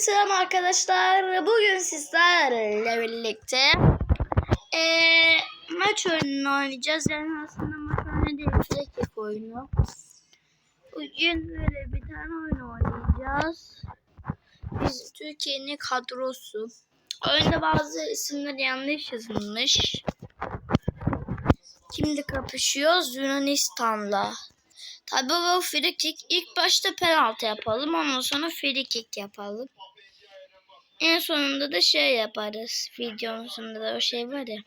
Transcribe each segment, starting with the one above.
selam arkadaşlar. Bugün sizlerle birlikte eee, maç oyununu oynayacağız. Yani aslında maç oyunu değil, frikik oyunu. Bugün böyle bir tane oyun oynayacağız. Biz Türkiye'nin kadrosu. Oyunda bazı isimler yanlış yazılmış. Şimdi kapışıyoruz Yunanistan'la. Tabii bu free kick. İlk başta penaltı yapalım. Ondan sonra free kick yapalım. En sonunda da şey yaparız. Videonun sonunda da o şey var ya.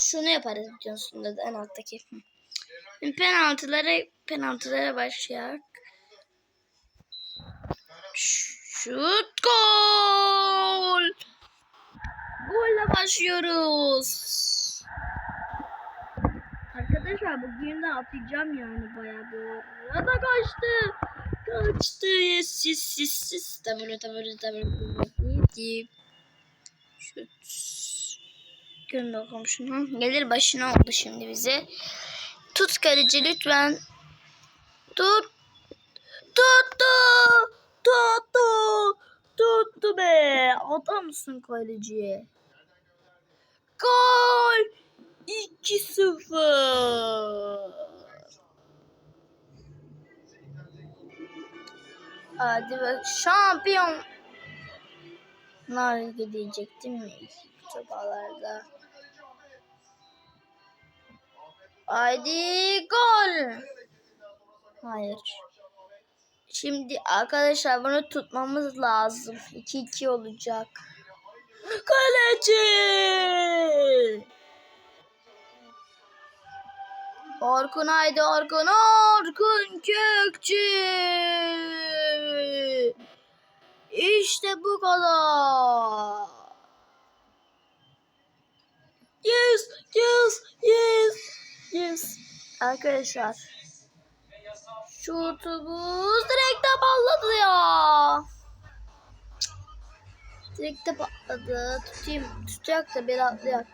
Şunu yaparız videonun sonunda da en alttaki. Penaltılara, penaltılara başlayak. Şut gol. Golle başlıyoruz. Arkadaşlar bugün de atacağım yani bayağı bu arada kaçtı. Kaçtı. Yes yes yes. Tamam tamam tamam. Şut. Görün bakalım şunu. Gelir başına oldu şimdi bize. Tut kaleci lütfen. Tut. Tuttu. Tuttu. Tuttu be. Atar mısın kaleciye? Gol. 2-0. Hadi şampiyon. Nar gidecektim mi? Çabalarda. Haydi gol. Hayır. Şimdi arkadaşlar bunu tutmamız lazım. 2-2 olacak. Kaleci. Orkun haydi Orkun Orkun Kökçü. İşte bu kadar. Yes, yes, yes, yes. Arkadaşlar. Şutumuz direkte patladı ya. Direkte patladı. Tutayım. Tutacak da bir atlayak.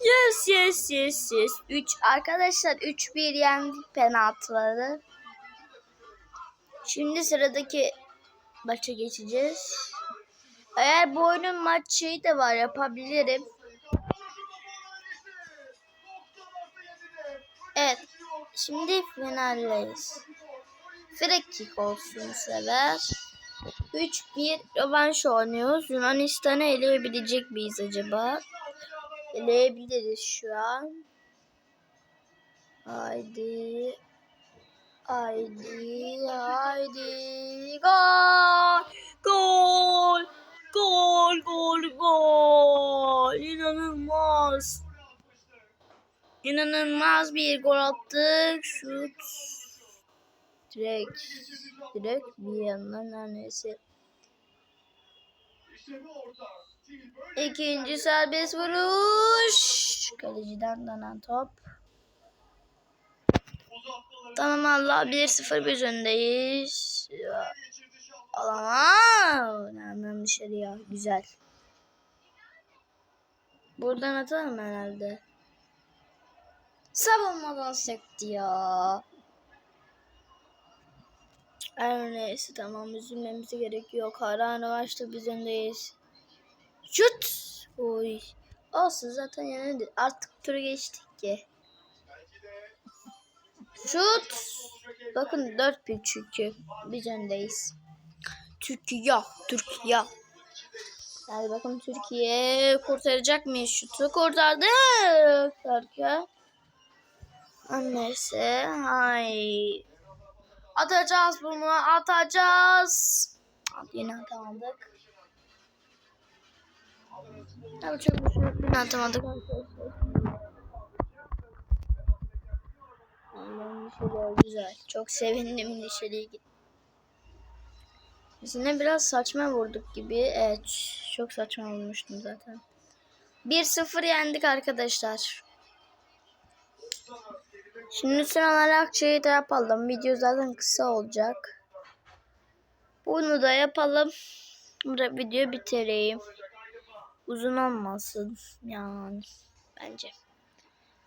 Yes yes yes yes. 3 arkadaşlar 3-1 yendik penaltıları. Şimdi sıradaki maça geçeceğiz. Eğer bu oyunun maç şeyi de var yapabilirim. Evet. Şimdi finaldeyiz. Free olsun bu sefer. 3-1 rövanş oynuyoruz. Yunanistan'ı eleyebilecek miyiz acaba? Eleyebiliriz şu an. Haydi. Haydi. Haydi. Gol. Gol. Gol. Gol. Gol. İnanılmaz. İnanılmaz bir gol attık. Şut. Direkt. Direkt bir yandan neredeyse. İkinci serbest vuruş. Kaleciden dönen top. Tamam Allah 1-0 biz öndeyiz. Alama. Hemen dışarıya. Güzel. Buradan atalım herhalde. Savunmadan sekti ya. Her neyse tamam üzülmemize gerek yok. Hala üniversite biz öndeyiz. Şut. Oy. Olsun zaten yenildi. Artık turu geçtik ki. Şut. Bakın 4-1 çünkü. Biz öndeyiz. Türkiye. Türkiye. Hadi bakın Türkiye kurtaracak mıyız şutu? Kurtardık. Derken. Neyse. Hay. Atacağız bunu. Atacağız. Yine atamadık. Tabii çok bir şey atamadık. Allah'ım neşeli güzel. Çok sevindim neşeliye git. Biz yine biraz saçma vurduk gibi. Evet. Çok saçma vurmuştum zaten. 1-0 yendik arkadaşlar. Şimdi son olarak şeyi de yapalım. Video zaten kısa olacak. Bunu da yapalım. Burada video bitireyim. Uzun olmasın yani bence.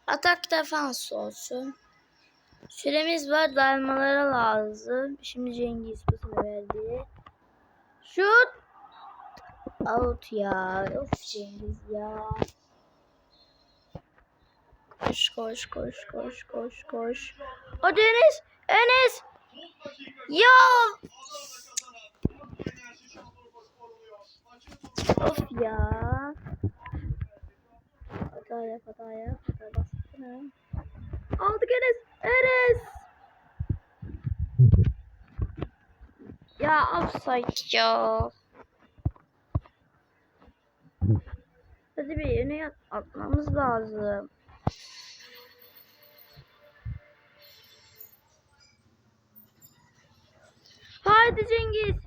Atak defans olsun. Süremiz var dalmalara lazım. Şimdi Cengiz bu verdi. Şut. Out ya. Of Cengiz ya. Koş koş koş koş koş koş. Hadi Enes. Enes. Ya. Of ya. Hata yap hata yap. Hata. Aldık Enes. Enes. Ya offside ya. Hadi bir yöne atmamız lazım. Haydi Cengiz.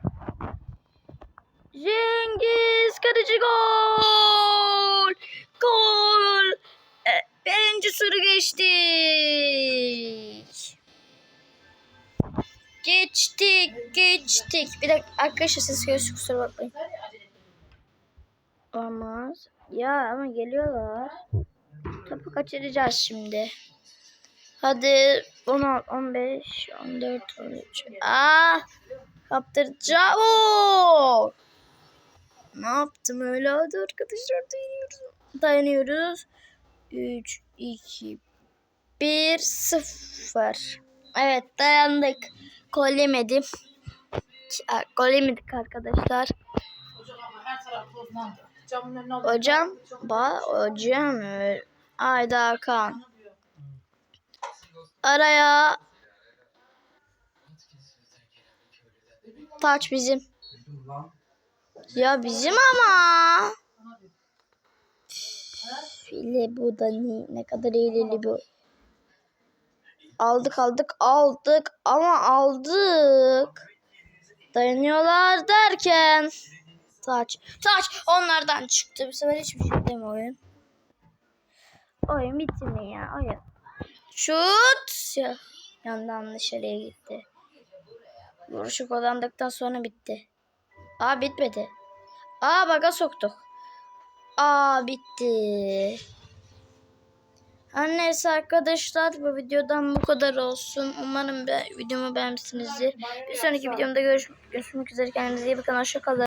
Cengiz kaleci gol. Gol. E, birinci turu geçtik. Geçtik, geçtik. Bir dakika arkadaşlar siz görüyorsunuz kusura bakmayın. Olmaz. Ya ama geliyorlar. Topu kaçıracağız şimdi. Hadi 16, 15, 14, 13. Aa! Kaptıracağım. Oo! Ne yaptım öyle? Hadi arkadaşlar dayanıyoruz. Dayanıyoruz. 3, 2, 1, 0. Evet dayandık. Gol yemedim. Gol yemedik arkadaşlar. Hocam ba hocam. Ayda Hakan. Araya taç bizim. Ya bizim ama. File bu da ne, ne kadar eğlenceli bu. Aldık aldık aldık ama aldık. Dayanıyorlar derken. Taç. Taç onlardan çıktı. Bu sefer hiçbir şey değil mi oyun? Oyun bitti mi ya? Oyun. Şut. Ya, yandan dışarıya gitti. Vuruşu kullandıktan sonra bitti. Aa bitmedi. Aa baga soktuk. Aa bitti. Her neyse arkadaşlar bu videodan bu kadar olsun. Umarım be, videomu beğenmişsinizdir. Bir sonraki videomda görüş görüşmek üzere. Kendinize iyi bakın. Hoşçakalın.